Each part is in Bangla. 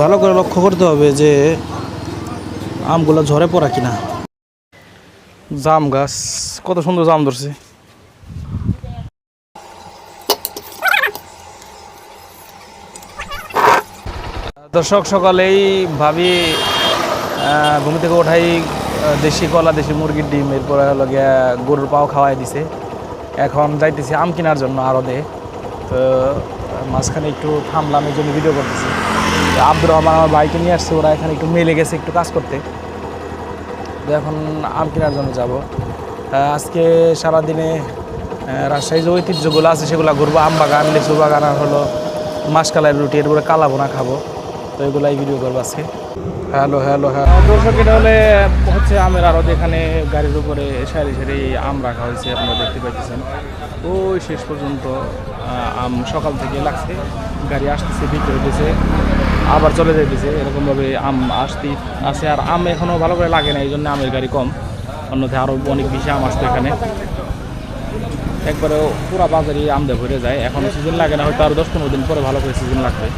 ভালো করে লক্ষ্য করতে হবে যে আমগুলো ঝরে পড়া কিনা। জাম গাছ, কত সুন্দর জাম ধরছে। দর্শক সকালেই ভাবি ঘুম থেকে ওঠাই দেশি কলা, দেশি মুরগির ডিম, এরপরে হলো গিয়া গরুর পাও খাওয়াই দিছে। এখন যাইতেছি আম কেনার জন্য আরদে তো, মাঝখানে একটু থামলাম, এই জন্য ভিডিও করতেছি। আব্দুর রহমান আমার বাইকে নিয়ে আসছে, ওরা এখানে একটু মেলে গেছে, একটু কাজ করতে। এখন আম কেনার জন্য যাব। আজকে সারাদিনে রাজশাহী যে ঐতিহ্যগুলো আছে, সেগুলো ঘুরবো। আম বাগান, লিচু বাগান আর হলো মাসকালাই রুটি, এরপরে কালা বোনা খাব। তো এগুলাই ভিডিও করব আজকে। হ্যালো হ্যালো হ্যাঁ দর্শক, এটা হলে হচ্ছে আমের আরও এখানে গাড়ির উপরে সারি সারি আম রাখা হয়েছে, আপনারা দেখতে পাইতেছেন। ওই শেষ পর্যন্ত আম সকাল থেকে লাগছে। গাড়ি আসতেছে, বিক্রি হইতেছে। আবার চলে যাইতেছে, এরকমভাবে আম আসতে, আছে আর আম এখনও ভালো করে লাগে না এই জন্য আমের গাড়ি কম। অন্যথায় আরও অনেক বেশি আম আসতো এখানে। একবারে পুরা বাজারে আম দিয়ে ভরে যায়। এখনও সিজন লাগে না, হয়তো আরও দশ পনেরো দিন পরে ভালো করে সিজন লাগবে।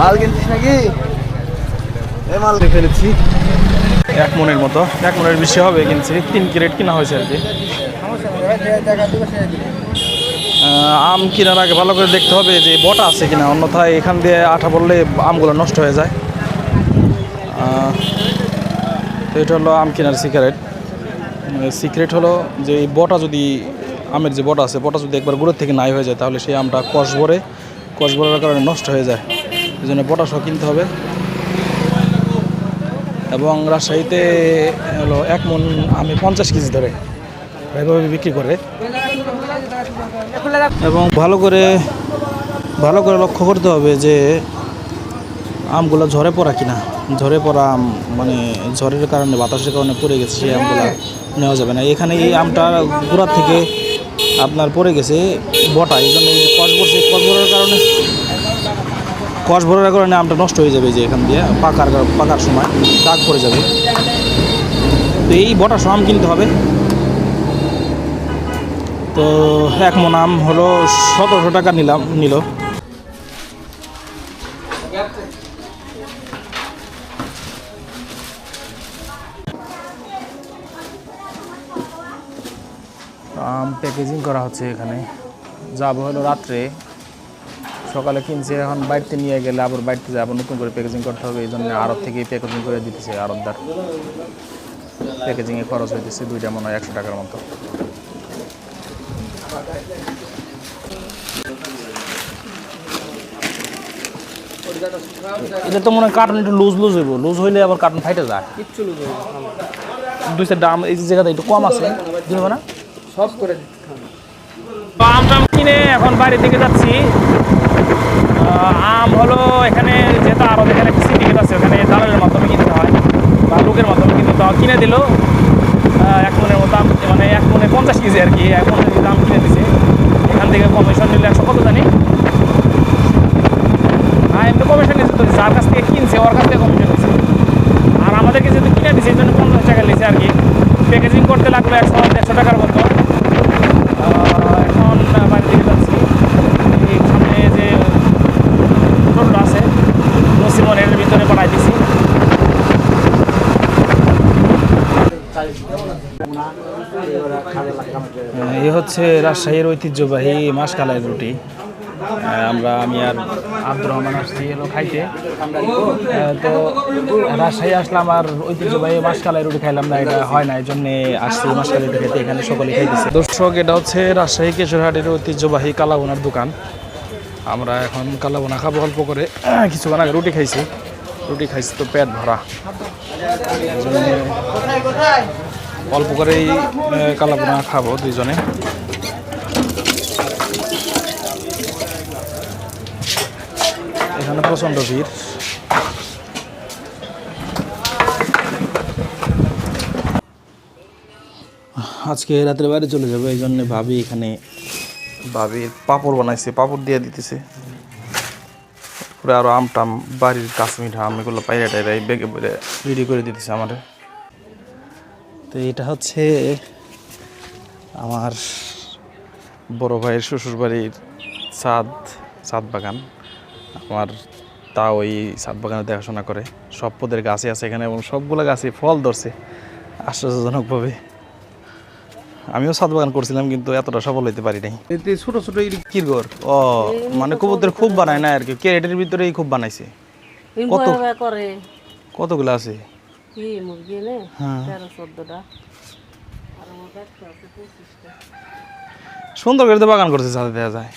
মাল কিনছিস নাকি? এ মাল ফেলেছি। এক মনের মতো, এক মনের বেশি হবে কিনছি, তিন ক্রেট কিনা হয়েছে আর কি। আম কেনার আগে ভালো করে দেখতে হবে যে বটা আছে কিনা, অন্যথায় এখান দিয়ে আঠা পড়লে আমগুলো নষ্ট হয়ে যায়। তো এটা হলো আম কেনার সিগারেট সিক্রেট হলো যে বটা যদি, আমের যে বটা আছে, বটা যদি একবার গুঁড়োর থেকে নাই হয়ে যায়, তাহলে সেই আমটা কষ ভরে, কষ ভরার কারণে নষ্ট হয়ে যায়। এই জন্য বটা সহ কিনতে হবে। এবং রাজশাহীতে হলো এক মন, আমি পঞ্চাশ কেজি ধরে এভাবে বিক্রি করে। এবং ভালো করে ভালো করে লক্ষ্য করতে হবে যে আমগুলো ঝরে পড়া কিনা। ঝরে পড়া আম মানে ঝড়ের কারণে, বাতাসের কারণে পড়ে গেছে, সেই আমগুলো নেওয়া যাবে না। এখানে এই আমটা গোড়ার থেকে আপনার পড়ে গেছে বটা, এই জন্য যে কষ বসে কারণে কষ ভরার কারণে আমটা নষ্ট হয়ে যাবে যে এখান দিয়ে, পাকার পাকার সময়, দাগ পড়ে যাবে। তো এই বটা সহ আম কিনতে হবে। তো এক মন আম হলো সতেরোশো টাকা নিলাম, নিল। আম প্যাকেজিং করা হচ্ছে এখানে। যাব হলো রাত্রে। সকালে কিনছে এখন বাড়িতে নিয়ে গেলে আবার বাড়িতে যাব নতুন করে প্যাকেজিং করতে হবে এই জন্য আড়ত থেকে প্যাকেজিং করে দিতেছে আড়তদার। প্যাকেজিংয়ে খরচ হইতেছে দুইটা মনে হয় একশো টাকার মতো। এটা তো মনে হয় কার্টন একটু লুজ লুজ হইব লুজ হইলে আবার কার্টন ফাইটে যায়। কিচ্ছু লুজ দুই চার দাম এই জায়গাতে একটু কম আছে দিবে না? সব করে আম টাম কিনে এখন বাড়ি থেকে যাচ্ছি। আম হলো এখানে যেহেতু আরও এখানে সিন্ডিকেট আছে, ওখানে দালালের মাধ্যমে কিনতে হয়, বা লোকের মাধ্যমে কিনতে কিনে দিল এক মনের মতো আম মানে এক মনে পঞ্চাশ কেজি আর কি, এক যদি দাম কিনে দিছে। এখান থেকে কমিশন নিলে একশো কত জানি? হ্যাঁ এমনি কমিশন নিচ্ছে তো, যার কাছ থেকে কিনছে, ওর কাছ থেকে কমিশন নিচ্ছে আর আমাদেরকে যেহেতু কিনে দিছে, এই জন্য পঞ্চাশ টাকা নিয়েছে আর কি। প্যাকেজিং করতে লাগল একশো, দেড়শো টাকার মতো আহ, এখন বাড়ি থেকে যাচ্ছি এই সামনে যে টোটো আছে নসিমন এর ভিতরে পাঠাই দিছি এই হচ্ছে রাজশাহীর ঐতিহ্যবাহী মাসকালাই রুটি। আমরা, আমি আর আব্দুর রহমান আসছি এলো খাইতে। তো রাজশাহী আসলাম আর ঐতিহ্যবাহী মাসকালাই রুটি খাইলাম না, এটা হয় না এই জন্যে আসছি মাসকালাই রুটি খেতে এখানে সকলে খাইতেছে। দর্শক, এটা হচ্ছে রাজশাহী কেশরহাটের ঐতিহ্যবাহী কালাবোনার দোকান। আমরা এখন কালাবোনা খাব অল্প করে। কিছুক্ষণ আগে রুটি খাইছি। রুটি খাইছি তো পেট ভরা। অল্প করেই কালাবোনা খাব দুইজনে। এখানে প্রচণ্ড ভিড়। আজকে রাতের বাইরে চলে যাব, এই জন্য ভাবি এখানে ভাবি পাপড় বানাইছে, পাপড় দিয়ে দিতেছে। তারপরে আরও আম টাম, বাড়ির কাশ্মীর আম, এগুলো পাইরা টাইরা বেগে বেড়ে রেডি করে দিতেছে আমাদের তো এটা হচ্ছে আমার বড় ভাইয়ের শ্বশুর বাড়ির ছাদ ছাদ বাগান। আমার তা ওই ছাদ বাগানে দেখাশোনা করে। সব পদের গাছই আছে এখানে এবং সবগুলো গাছে ফল ধরছে আশ্চর্যজনকভাবে। আমিও ছাদ বাগান করছিলাম কিন্তু এতটা সফল হইতে পারি নাই। ছোট ছোট কিরগর ও মানে কবুতর খুব বানায় না আর কি? ক্যারেটের ভিতরেই খুব বানাইছে? কত? করে। কতগুলো আছে? হ্যাঁ। সুন্দর করে তো বাগান করছে ছাদে দেওয়া যায়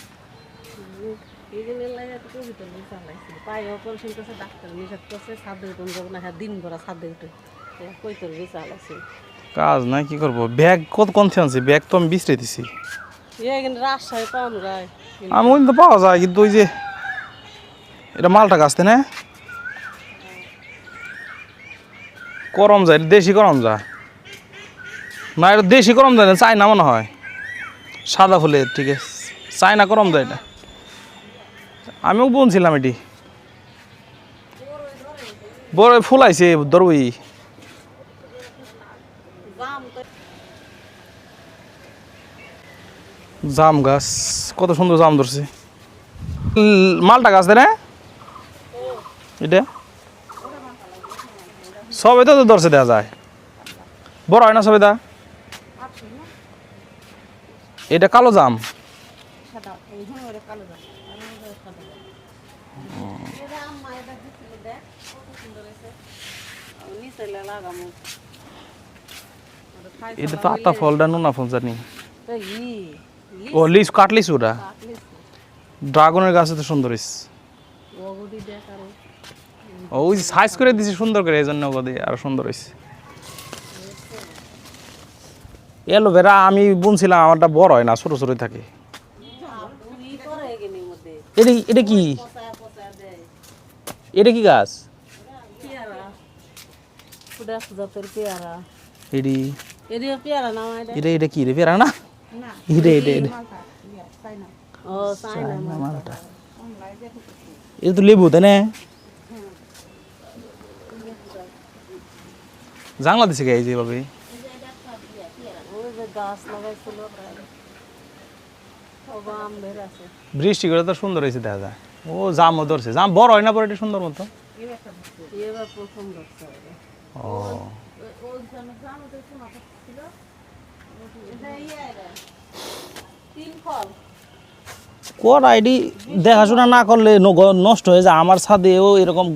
এই জন্য লাগে এত কবিতা লিখে চালাইছিল পায়ে অপারেশন করছে ডাক্তার নিষেধ করছে উঠুন যাব না হ্যাঁ দিন ভরা উঠে। কই চালাইছিল কাজ নাই কি করব? ব্যাগ কত কমছে আনছি? ব্যাগ তো আমি বিছড়ে দিছি। রাজশাহী পাওয়া যায়। আমি ওই তো পাওয়া যায় কিন্তু ওই যে এটা মালটা গাছতে না? করম যায় দেশি করম যায়। না এটা দেশি করম যায় না চাইনা মনে হয়। সাদা ফুলের ঠিক আছে। চাইনা করম যায় এটা। আমিও বলছিলাম এটি। বড় ফুল আইছে দরবই। জাম গাছ, কত সুন্দর জাম ধরছে। মালটা গাছ না। এটা? সবে তো ধরছে দেখা যায়। বড় হয় না সবে দা? এটা কালো জাম সাদা এই হ্যাঁ ওটা কালো জাম আর ওটা সাদা জাম এটা আম্মা এটা দিছিল দেখ কত সুন্দর হয়েছে আর নিচে লাগামু ওটা খাইছে এটা তো আতা ফলটা নুনা ফল জানি ও লিচু কাটলিস ওটা? ড্রাগনের গাছে তো সুন্দর ওই সাইজ করে দিছি সুন্দর করে এই জন্য ওগুলো আরও সুন্দর হয়েছে এলোভেরা আমি বুনছিলাম আমারটা বড় হয় না ছোট ছোটই থাকে। এটা এটা কি? এটা কি গাছ পেয়ারা পুরা জাতের পেয়ারা এডি। এদিকে পেয়ারা না এটা এটা এটা কি রে পেরা না? এটা এটা এটা। ও চাইনা মাছ মালটা। এটা তো লেবু তাই না? জাংলা দিছে গে এই যে ভাবে বৃষ্টি করে তো সুন্দর হয়েছে দেখা যায়। ও জামও ধরছে। জাম বড় হয় না পরে এটা সুন্দর মতো। ও আইডি দেখাশোনা না করলে নষ্ট হয়ে যায়। আমার ছাদেও এরকম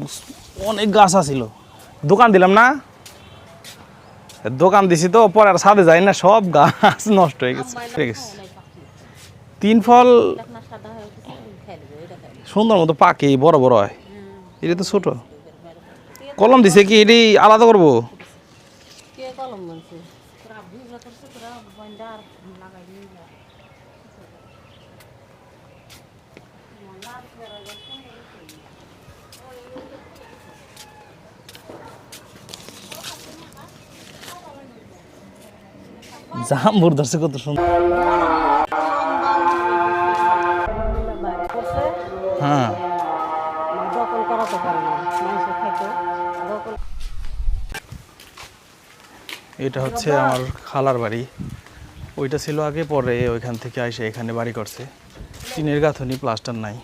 অনেক গাছ আছিল। দোকান দিলাম না? দোকান দিছি তো পরে আর ছাদে যাই না সব গাছ নষ্ট হয়ে গেছে হয়ে গেছে। তিন ফল হয়ে সুন্দর মতো পাকে বড় বড় হয়। এটা তো ছোট। কলম দিছে কি? এটি আলাদা করব? যা জাম্বুর ধরছে কত সুন্দর। এটা হচ্ছে আমার খালার বাড়ি। ওইটা ছিল আগে পরে ওইখান থেকে আইসে এখানে বাড়ি করছে। টিনের গাঁথনি প্লাস্টার নাই।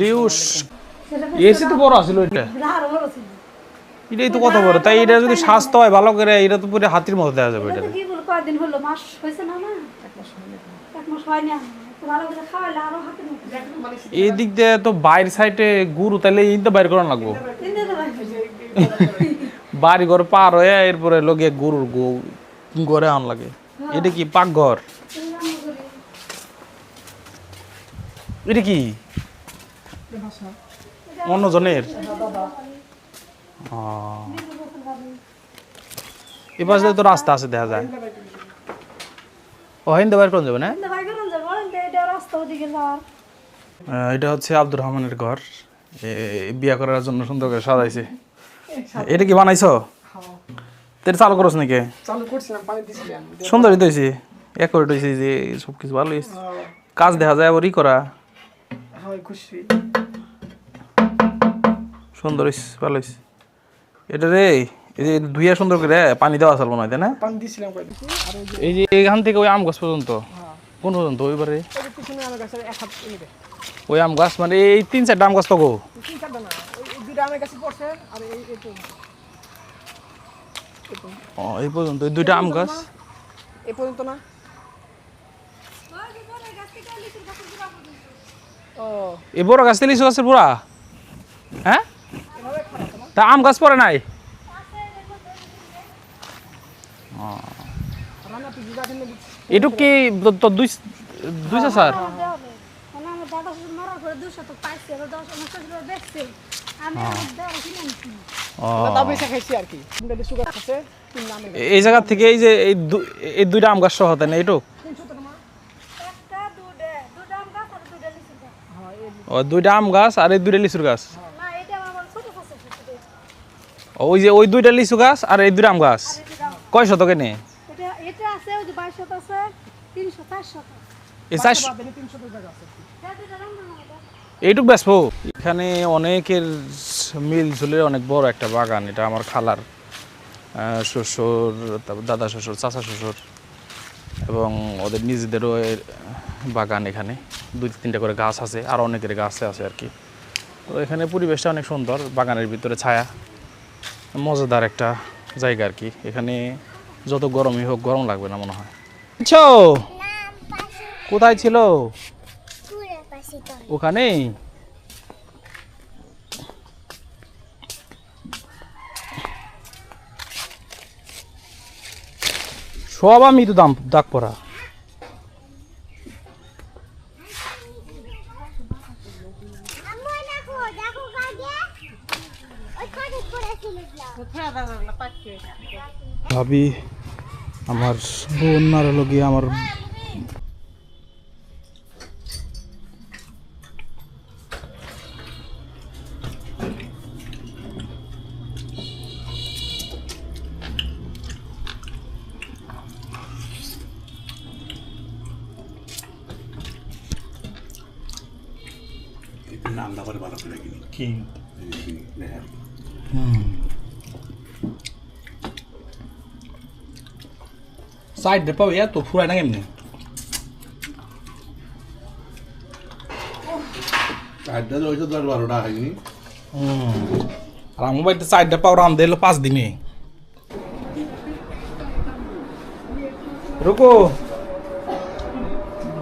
লিউস এসি তো বড় আছিল এটা এটাই তো বড় তাই এটা যদি স্বাস্থ্য হয় ভালো করে এটা তো পুরো হাতির মতো দেওয়া যাবে এটা কি বল কয়দিন হলো? মাস হয়েছে না না? এক মাস এই দিক দিয়ে তো বাইরের সাইডে গুরু, তাহলে এই তো বাইর করানো লাগবো? বাড়ি ঘর পার হয়ে এরপরে লগে গরুর গো আন লাগে। এটা কি পাকঘর? এটা কি? অন্যজনের। এ পাশে তো রাস্তা আছে, দেখা যায়। ও হিন্দু বাইর কোন যাবে না ভাই কেমন যাব এটা রাস্তা ওদিকে যাওয়ার আহ, এটা হচ্ছে আব্দুর রহমানের ঘর। বিয়া করার জন্য সুন্দর করে সাজাইছে। এটা কি বানাইছো? তেল চালু করছ নাকি? চালু করছিলাম পানি দিছিলাম। সুন্দরই তো এক করে যে সব কিছু ভালো হয়েছে কাজ দেখা যায় আবার ই করা। হয় খুশি। সুন্দর হইছে ভালো হইছে। এটা রে এই যে ধুইয়া সুন্দর করে পানি দেওয়া চালবো না? তাই পানি দিছিলাম এই যে এখান থেকে ওই আম গাছ পর্যন্ত। কোন পর্যন্ত ওইবারে ওই আম গাছ মানে এই তিন চারটা আম গাছ তো গো এই ও পর্যন্ত দুইটা আম গাছ। এ পর্যন্ত না? ও এই বড় গাছ লিচু গাছের পুরা হ্যাঁ তা আম গাছ পরে নাই? রান্না এটুক কি তো- দুই দুই স্যার এই জায়গা থেকে এই যে এই দুইটা আম গাছ সহ তাই না এইটুক ও দুইটা আম গাছ আর এই দুইটা লিচুর গাছ। এটা ওই যে ওই দুইটা লিচু গাছ আর এই দুইটা আম গাছ। কয় শতকে নে? এটা এটা আছে ওই যে বাইশ আছে তিনশো চারশো। এই এইটুক বেসবো এখানে অনেকের মিল ঝুলের অনেক বড় একটা বাগান এটা আমার খালার শ্বশুর তারপর দাদা শ্বশুর চাচা শ্বশুর এবং ওদের নিজেদেরও এর বাগান এখানে। দুই তিনটা করে গাছ আছে আর অনেকের গাছ আছে আর কি। তো এখানে পরিবেশটা অনেক সুন্দর বাগানের ভিতরে ছায়া মজাদার একটা জায়গা আর কি। এখানে যত গরমই হোক গরম লাগবে না মনে হয়। বুঝছ কোথায় ছিল? ওখানে? সব আমি তো দাম ডাক পরা ভাবি আমার বোন আর হলো গিয়ে আমার নামটা করে ভালো করে কিনি কি নেহার সাইড পাবে তো ফুরাই না কেমনি? আর আমার বাড়িতে চারটা পাওয়া আম দিল পাঁচ দিনে। রুকো।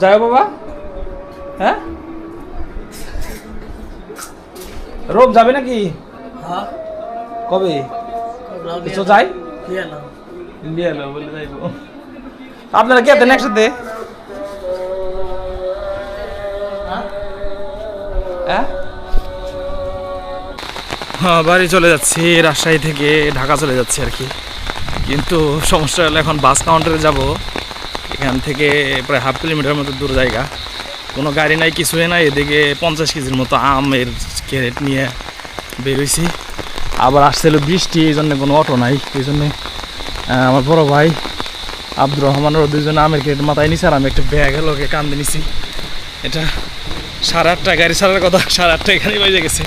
যাও বাবা। হ্যাঁ? রোব যাবে নাকি? কবে? তো যাই। লিয়ে বলে যাইবো। আপনারা কে আছেন একসাথে? হ্যাঁ? হ্যাঁ বাড়ি চলে যাচ্ছি, রাজশাহী থেকে ঢাকা চলে যাচ্ছি আর কি। কিন্তু সমস্যা হলো এখন বাস কাউন্টারে যাব। এখান থেকে প্রায় হাফ কিলোমিটার মতো দূর জায়গা। কোনো গাড়ি নাই, কিছুই নাই, এদিকে পঞ্চাশ কেজির মতো আমের ক্যারেট নিয়ে বেরোইছি আবার আসছিল বৃষ্টি, এই জন্য কোনো অটো নাই, এই জন্যে আমার বড় ভাই আব্দুর রহমানের দুইজনে আমের কেটে মাথায় নিছে আর আমি একটা ব্যাগ লোকে কান্দে নিছি। এটা সাড়ে আটটা গাড়ি ছাড়ার কথা, সাড়ে আটটা গাড়ি বাজে গেছে।